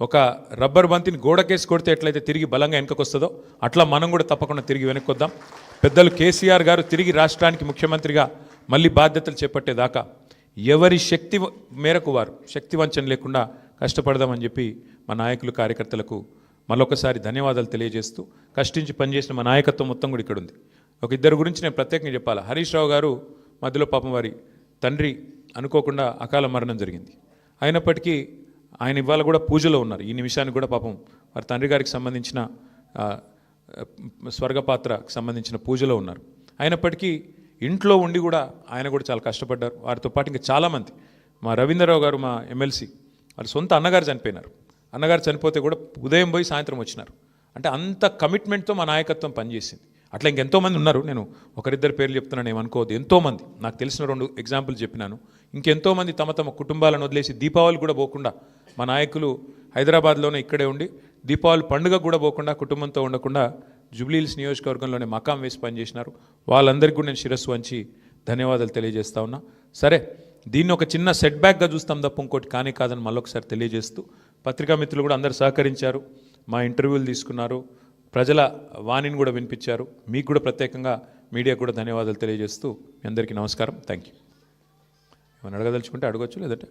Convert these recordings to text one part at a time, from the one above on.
ఒక రబ్బర్ బంతిని గోడకేసి కొడితే ఎట్లయితే తిరిగి బలంగా వెనుకకు వస్తుందో అట్లా మనం కూడా తప్పకుండా తిరిగి వెనక్కి వద్దాం పెద్దలు కేసీఆర్ గారు తిరిగి రాష్ట్రానికి ముఖ్యమంత్రిగా మళ్ళీ బాధ్యతలు చేపట్టేదాకా ఎవరి శక్తి మేరకు వారు శక్తి వంచన లేకుండా కష్టపడదామని చెప్పి మా నాయకులు కార్యకర్తలకు మరొకసారి ధన్యవాదాలు తెలియజేస్తూ కష్టించి పనిచేసిన మా నాయకత్వం మొత్తం కూడా ఇక్కడ ఉంది ఒక ఇద్దరు గురించి నేను ప్రత్యేకంగా చెప్పాలి? హరీష్ రావు గారు మధ్యలో పాపం వారి తండ్రి అనుకోకుండా అకాల మరణం జరిగింది. అయినప్పటికీ ఆయన ఇవాళ కూడా పూజలో ఉన్నారు. ఈ నిమిషానికి కూడా పాపం వారి తండ్రి గారికి సంబంధించిన స్వర్గపాత్రకు సంబంధించిన పూజలో ఉన్నారు. అయినప్పటికీ ఇంట్లో ఉండి కూడా ఆయన కూడా చాలా కష్టపడ్డారు. వారితో పాటు ఇంకా చాలామంది. మా రవీంద్రరావు గారు మా ఎమ్మెల్సీ వారి సొంత అన్నగారు చనిపోయినారు. అన్నగారు చనిపోతే కూడా ఉదయం పోయి సాయంత్రం వచ్చినారు. అంటే అంత కమిట్మెంట్తో మా నాయకత్వం పనిచేసింది. అట్లా ఇంకెంతోమంది ఉన్నారు. నేను ఒకరిద్దరు పేర్లు చెప్తున్నాను ఏమనుకోవద్దు ఎంతోమంది. నాకు తెలిసిన రెండు ఎగ్జాంపుల్ చెప్పినాను. ఇంకెంతోమంది తమ తమ కుటుంబాలను వదిలేసి దీపావళి కూడా పోకుండా మా నాయకులు హైదరాబాద్లోనే ఇక్కడే ఉండి దీపావళి పండుగ కూడా పోకుండా కుటుంబంతో ఉండకుండా జూబ్లీహిల్స్ నియోజకవర్గంలోనే మకాం వేసి పనిచేసినారు. వాళ్ళందరికీ కూడా నేను శిరస్సు వంచి ధన్యవాదాలు తెలియజేస్తా ఉన్నా. సరే దీన్ని ఒక చిన్న సెట్ బ్యాక్గా చూస్తాం తప్ప ఇంకోటి కానీ కాదని మళ్ళొకసారి తెలియజేస్తూ పత్రికా మిత్రులు కూడా అందరు సహకరించారు మా ఇంటర్వ్యూలు తీసుకున్నారు ప్రజల వాణిని కూడా వినిపించారు. మీకు కూడా ప్రత్యేకంగా మీడియా కూడా ధన్యవాదాలు తెలియజేస్తూ మీ అందరికీ నమస్కారం. థ్యాంక్ యూ ఏమైనా అడగదలుచుకుంటే అడగచ్చు లేదంటే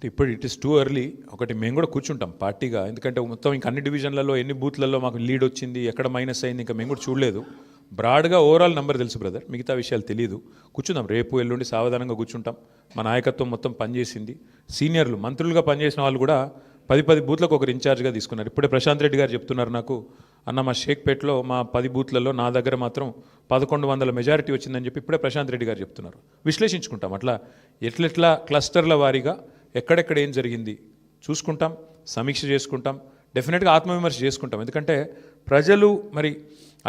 అంటే ఇప్పుడు ఇట్ ఇస్ టూ ఎర్లీ ఒకటి మేము కూడా కూర్చుంటాం పార్టీగా. ఎందుకంటే మొత్తం ఇంకా అన్ని డివిజన్లలో ఎన్ని బూత్లలో మాకు లీడ్ వచ్చింది ఎక్కడ మైనస్ అయింది ఇంకా మేము కూడా చూడలేదు. బ్రాడ్గా ఓవరాల్ నెంబర్ తెలుసు బ్రదర్ మిగతా విషయాలు తెలియదు కూర్చుందాం. రేపు ఎల్లుండి సావధానంగా కూర్చుంటాం. మా నాయకత్వం మొత్తం పనిచేసింది. సీనియర్లు మంత్రులుగా పనిచేసిన వాళ్ళు కూడా పది పది బూత్లకు ఒకరు ఇన్ఛార్జ్గా తీసుకున్నారు. ఇప్పుడే ప్రశాంత్ రెడ్డి గారు చెప్తున్నారు నాకు అన్న మా షేక్పేట్లో మా పది బూత్లలో నా దగ్గర మాత్రం పదకొండు వందల మెజారిటీ వచ్చిందని చెప్పి ఇప్పుడే ప్రశాంత్ రెడ్డి గారు చెప్తున్నారు. విశ్లేషించుకుంటాం. అట్లా ఎట్లెట్లా క్లస్టర్ల వారీగా ఎక్కడెక్కడ ఏం జరిగింది చూసుకుంటాం సమీక్ష చేసుకుంటాం డెఫినెట్గా ఆత్మవిమర్శ చేసుకుంటాం. ఎందుకంటే ప్రజలు మరి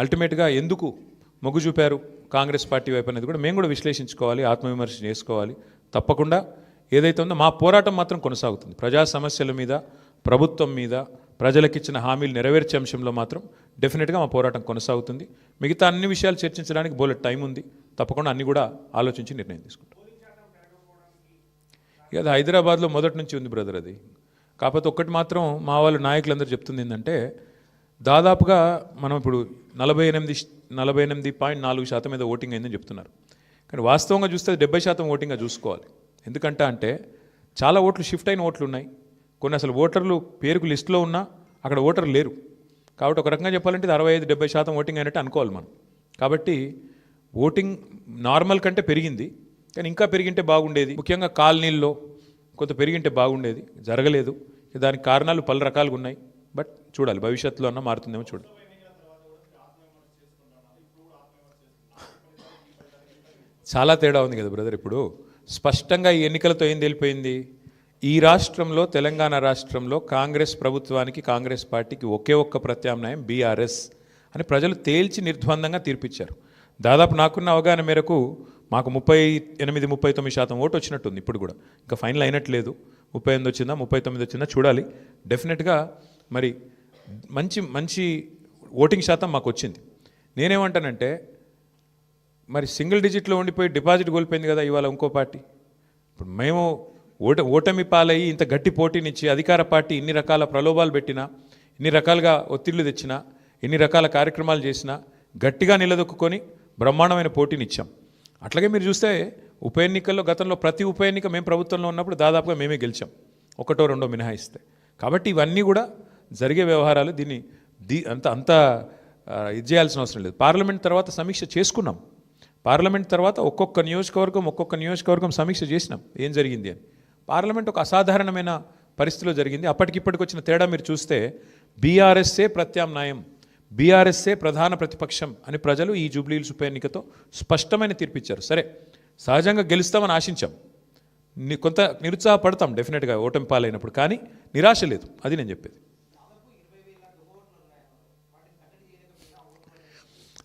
అల్టిమేట్గా ఎందుకు మొగ్గు చూపారు కాంగ్రెస్ పార్టీ వైపు అనేది కూడా మేము కూడా విశ్లేషించుకోవాలి ఆత్మవిమర్శ చేసుకోవాలి. తప్పకుండా ఏదైతే ఉందో మా పోరాటం మాత్రం కొనసాగుతుంది. ప్రజా సమస్యల మీద ప్రభుత్వం మీద ప్రజలకిచ్చిన హామీలు నెరవేర్చే అంశంలో మాత్రం డెఫినెట్గా మా పోరాటం కొనసాగుతుంది. మిగతా అన్ని విషయాలు చర్చించడానికి బోలెట్ టైం ఉంది. తప్పకుండా అన్ని కూడా ఆలోచించి నిర్ణయం తీసుకుంటాం. ఇక అది హైదరాబాద్లో మొదటి నుంచి ఉంది బ్రదర్ అది. కాకపోతే ఒక్కటి మాత్రం మా వాళ్ళు నాయకులందరూ చెప్తుంది ఏంటంటే దాదాపుగా మనం ఇప్పుడు నలభై ఎనిమిది నలభై ఎనిమిది పాయింట్ నాలుగు శాతం మీద ఓటింగ్ అయిందని చెప్తున్నారు. కానీ వాస్తవంగా చూస్తే డెబ్బై శాతం ఓటింగ్గా చూసుకోవాలి. ఎందుకంటే అంటే చాలా ఓట్లు షిఫ్ట్ అయిన ఓట్లు ఉన్నాయి. కొన్ని అసలు ఓటర్లు పేరుకు లిస్టులో ఉన్నా అక్కడ ఓటర్లు లేరు. కాబట్టి ఒక రకంగా చెప్పాలంటే ఇది అరవై ఐదు డెబ్బై శాతం ఓటింగ్ అయినట్టు అనుకోవాలి మనం. కాబట్టి ఓటింగ్ నార్మల్ కంటే పెరిగింది. కానీ ఇంకా పెరిగింటే బాగుండేది. ముఖ్యంగా కాలనీల్లో కొంత పెరిగింటే బాగుండేది. జరగలేదు. దానికి కారణాలు పలు రకాలుగా ఉన్నాయి. బట్ చూడాలి. భవిష్యత్తులో అన్న మారుతుందేమో చూడాలి. చాలా తేడా ఉంది కదా బ్రదర్ ఇప్పుడు. స్పష్టంగా ఈ ఎన్నికలతో ఏం తెలిపోయింది? ఈ రాష్ట్రంలో తెలంగాణ రాష్ట్రంలో కాంగ్రెస్ ప్రభుత్వానికి కాంగ్రెస్ పార్టీకి ఒకే ఒక్క ప్రత్యామ్నాయం బీఆర్ఎస్ అని ప్రజలు తేల్చి నిర్ద్వందంగా తీర్పిచ్చారు. దాదాపు నాకున్న అవగాహన మేరకు మాకు ముప్పై ఎనిమిది ముప్పై తొమ్మిది శాతం ఓటు వచ్చినట్టుంది ఇప్పుడు కూడా. ఇంకా ఫైనల్ అయినట్లేదు. ముప్పై ఎనిమిది వచ్చిందా ముప్పై తొమ్మిది వచ్చిందా చూడాలి. డెఫినెట్గా మరి మంచి మంచి ఓటింగ్ శాతం మాకు వచ్చింది. నేనేమంటానంటే మరి సింగిల్ డిజిట్లో ఉండిపోయి డిపాజిట్ కోల్పోయింది కదా ఇవాళ ఇంకో పార్టీ. ఇప్పుడు మేము ఓట ఓటమి పాలయ్యి ఇంత గట్టి పోటీనిచ్చి అధికార పార్టీ ఇన్ని రకాల ప్రలోభాలు పెట్టినా ఇన్ని రకాలుగా ఒత్తిళ్ళు తెచ్చినా ఎన్ని రకాల కార్యక్రమాలు చేసినా గట్టిగా నిలదొక్కుని బ్రహ్మాండమైన పోటీనిచ్చాం. అట్లాగే మీరు చూస్తే ఉప ఎన్నికల్లో గతంలో ప్రతి ఉప ఎన్నిక మేము ప్రభుత్వంలో ఉన్నప్పుడు దాదాపుగా మేమే గెలిచాం. ఒకటో రెండో మినహాయిస్తే. కాబట్టి ఇవన్నీ కూడా జరిగే వ్యవహారాలు దీన్ని దీ అంత అంత ఇది చేయాల్సిన అవసరం లేదు. పార్లమెంట్ తర్వాత సమీక్ష చేసుకున్నాం. పార్లమెంట్ తర్వాత ఒక్కొక్క నియోజకవర్గం ఒక్కొక్క నియోజకవర్గం సమీక్ష చేసినాం. ఏం జరిగింది అని. పార్లమెంట్ ఒక అసాధారణమైన పరిస్థితిలో జరిగింది. అప్పటికిప్పటికి వచ్చిన తేడా మీరు చూస్తే బీఆర్ఎస్ఏ ప్రత్యామ్నాయం. బీఆర్ఎస్ఏ ప్రధాన ప్రతిపక్షం అని ప్రజలు ఈ జూబ్లీహిల్స్ ఉప ఎన్నికతో స్పష్టమైన తీర్పిచ్చారు. సరే సహజంగా గెలుస్తామని ఆశించాం. కొంత నిరుత్సాహపడతాం డెఫినెట్గా ఓటమి పాలైనప్పుడు కానీ నిరాశ లేదు. అది నేను చెప్పేది.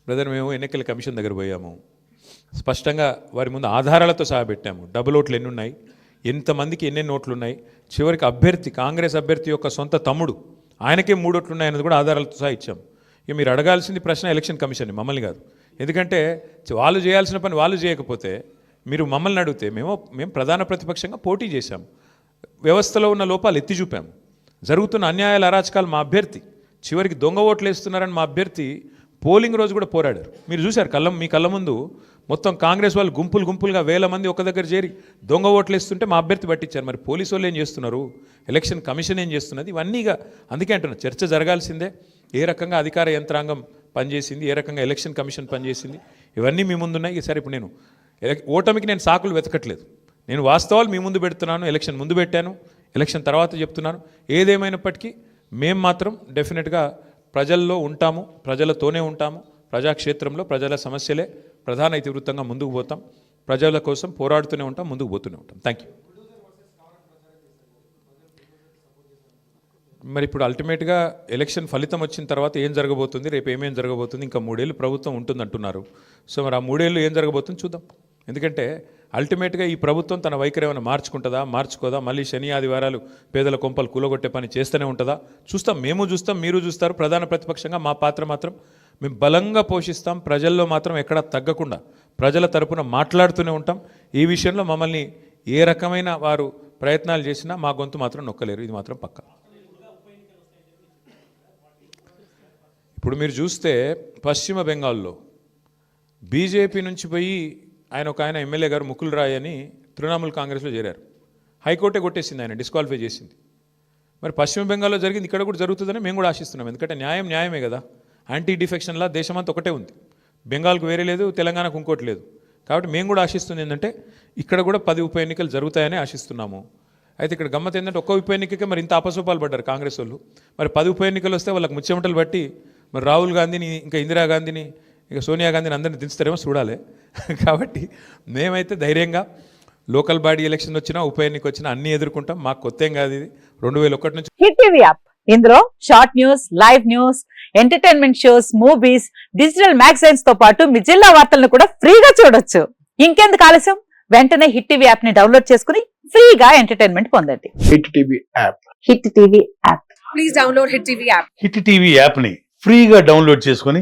బ్రదర్ మేము ఎన్నికల కమిషన్ దగ్గర పోయాము. స్పష్టంగా వారి ముందు ఆధారాలతో సహా పెట్టాము. డబుల్ ఓట్లు ఎన్ని ఉన్నాయి ఎంతమందికి ఎన్నెన్ని ఓట్లు ఉన్నాయి చివరికి అభ్యర్థి కాంగ్రెస్ అభ్యర్థి యొక్క సొంత తమ్ముడు ఆయనకే మూడు ఓట్లు ఉన్నాయన్నది కూడా ఆధారాలతో సహా ఇచ్చాము ఇక మీరు అడగాల్సింది ప్రశ్న ఎలక్షన్ కమిషన్ మమ్మల్ని కాదు. ఎందుకంటే వాళ్ళు చేయాల్సిన పని వాళ్ళు చేయకపోతే మీరు మమ్మల్ని అడిగితే మేము మేము ప్రధాన ప్రతిపక్షంగా పోటీ చేశాం. వ్యవస్థలో ఉన్న లోపాలు ఎత్తి చూపాము జరుగుతున్న అన్యాయాల అరాచకాలు మా అభ్యర్థి చివరికి దొంగ ఓట్లు వేస్తున్నారని మా అభ్యర్థి పోలింగ్ రోజు కూడా పోరాడారు. మీరు చూశారు కళ్ళం మీ కళ్ళ ముందు మొత్తం కాంగ్రెస్ వాళ్ళు గుంపులు గుంపులుగా వేల మంది ఒక దగ్గర చేరి దొంగ ఓట్లు వేస్తుంటే మా అభ్యర్థి పట్టించారు. మరి పోలీసు వాళ్ళు ఏం చేస్తున్నారు? ఎలక్షన్ కమిషన్ ఏం చేస్తున్నది? ఇవన్నీగా అందుకే అంటున్నా చర్చ జరగాల్సిందే. ఏ రకంగా అధికార యంత్రాంగం పనిచేసింది? ఏ రకంగా ఎలక్షన్ కమిషన్ పనిచేసింది? ఇవన్నీ మీ ముందున్నాయి. సరే ఇప్పుడు నేను ఓటమికి నేను సాకులు వెతకట్లేదు. నేను వాస్తవాలు మీ ముందు పెడుతున్నాను ఎలక్షన్ ముందు పెట్టాను ఎలక్షన్ తర్వాత చెప్తున్నాను. ఏదేమైనప్పటికీ మేము మాత్రం డెఫినెట్గా ప్రజల్లో ఉంటాము ప్రజలతోనే ఉంటాము. ప్రజాక్షేత్రంలో ప్రజల సమస్యలే. ప్రధాన ఇతివృత్తంగా ముందుకు పోతాం. ప్రజల కోసం పోరాడుతూనే ఉంటాం ముందుకు పోతూనే ఉంటాం. థ్యాంక్ యూ మరి ఇప్పుడు అల్టిమేట్గా ఎలక్షన్ ఫలితం వచ్చిన తర్వాత ఏం జరగబోతుంది? రేపు ఏమేం జరగబోతుంది? ఇంకా మూడేళ్ళు ప్రభుత్వం ఉంటుందంటున్నారు. సో మరి ఆ మూడేళ్ళు ఏం జరగబోతుంది చూద్దాం. ఎందుకంటే అల్టిమేట్గా ఈ ప్రభుత్వం తన వైఖరి ఏమైనా మార్చుకుంటుందా మార్చుకోదా? మళ్ళీ శని ఆదివారాలు పేదల కొంపలు కూలగొట్టే పని చేస్తూనే ఉంటుందా? చూస్తాం మేము చూస్తాం మీరు చూస్తారు. ప్రధాన ప్రతిపక్షంగా మా పాత్ర మాత్రం మేము బలంగా పోషిస్తాం. ప్రజల్లో మాత్రం ఎక్కడా తగ్గకుండా ప్రజల తరపున మాట్లాడుతూనే ఉంటాం. ఈ విషయంలో మమ్మల్ని ఏ రకమైన వారు ప్రయత్నాలు చేసినా మా గొంతు మాత్రం నొక్కలేరు. ఇది మాత్రం పక్క. ఇప్పుడు మీరు చూస్తే పశ్చిమ బెంగాల్లో బీజేపీ నుంచి పోయి ఆయన ఒక ఆయన ఎమ్మెల్యే గారు ముకుల్ రాయ్ అని తృణమూల్ కాంగ్రెస్లో చేరారు. హైకోర్టే కొట్టేసింది ఆయన డిస్క్వాలిఫై చేసింది. మరి పశ్చిమ బెంగాల్లో జరిగింది ఇక్కడ కూడా జరుగుతుందని మేము కూడా ఆశిస్తున్నాం. ఎందుకంటే న్యాయం న్యాయమే కదా. యాంటీ డిఫెక్షన్లా దేశమంతా ఒకటే ఉంది. బెంగాల్కు వేరే లేదు తెలంగాణకు ఇంకోటి లేదు. కాబట్టి మేము కూడా ఆశిస్తుంది ఏంటంటే ఇక్కడ కూడా పది ఉప ఎన్నికలు జరుగుతాయని ఆశిస్తున్నాము. అయితే ఇక్కడ గమ్మత్ ఏంటంటే ఒక్క ఉప ఎన్నికకే మరి ఇంత అపసోపాలు పడ్డారు కాంగ్రెస్ వాళ్ళు. మరి పది ఉప ఎన్నికలు వస్తే వాళ్ళకి ముచ్చెమటలు బట్టి మరి రాహుల్ గాంధీని ఇంకా ఇందిరాగాంధీని ఇక సోనియా గాంధీని అందరిని దించుతారేమో చూడాలి. కాబట్టి మేమైతే ధైర్యంగా లోకల్ బాడీ ఎలక్షన్ వచ్చినా ఉప ఎన్నిక వచ్చినా అన్నీ ఎదుర్కొంటాం. మాకు కొత్త ఏం కాదు ఇది. రెండు వేల ఒకటి నుంచి హిట్ టీవీ యాప్. ఇందులో short news live news entertainment shows movies digital మ్యాగజైన్స్తో పాటు మీ జిల్లా వార్తలను కూడా ఫ్రీగా చూడొచ్చు. ఇంకెందుకు ఆలస్యం? వెంటనే హిట్ టీవీ యాప్ని డౌన్లోడ్ చేసుకుని ఫ్రీగా ఎంటర్టైన్మెంట్ పొందండి. Hit TV app. Hit TV app. Please download Hit TV app. Hit TV యాప్ని ఫ్రీగా డౌన్లోడ్ చేసుకొని